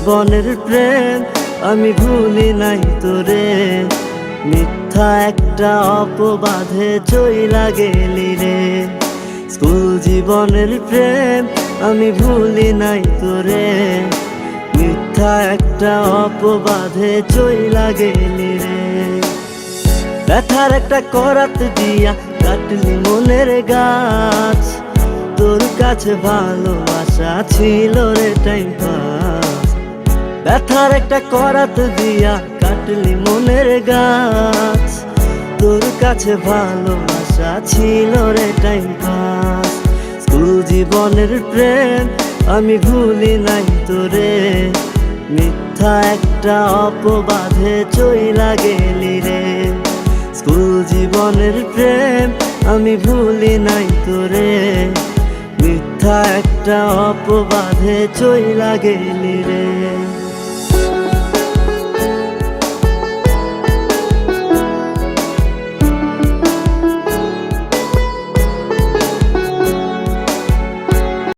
জীবনের প্রেম, আমি ভুলি নাই তোরে। মিথ্যা একটা অপবাধে চইলা গেলি রে। স্কুল জীবনের প্রেম, আমি ভুলি নাই তোরে। মিথ্যা একটা অপবাধে চইলা গেলি রে। ব্যথার একটা করাত দিয়া কাটলি মনের গাছ। তোর কাছে ভালোবাসা ছিল রে টাইম পাস ব্যথার একটা করাত দিয়া কাটলি মনের গাছ। তোর কাছে ভালোবাসা ছিল রে টাইম পাস স্কুল জীবনের প্রেম আমি ভুলি নাই তোরে। মিথ্যা একটা অপবাদে চইলা গেলি রে। স্কুল জীবনের প্রেম আমি ভুলি নাই তোরে। মিথ্যা একটা অপবাদে চইলা গেলি রে।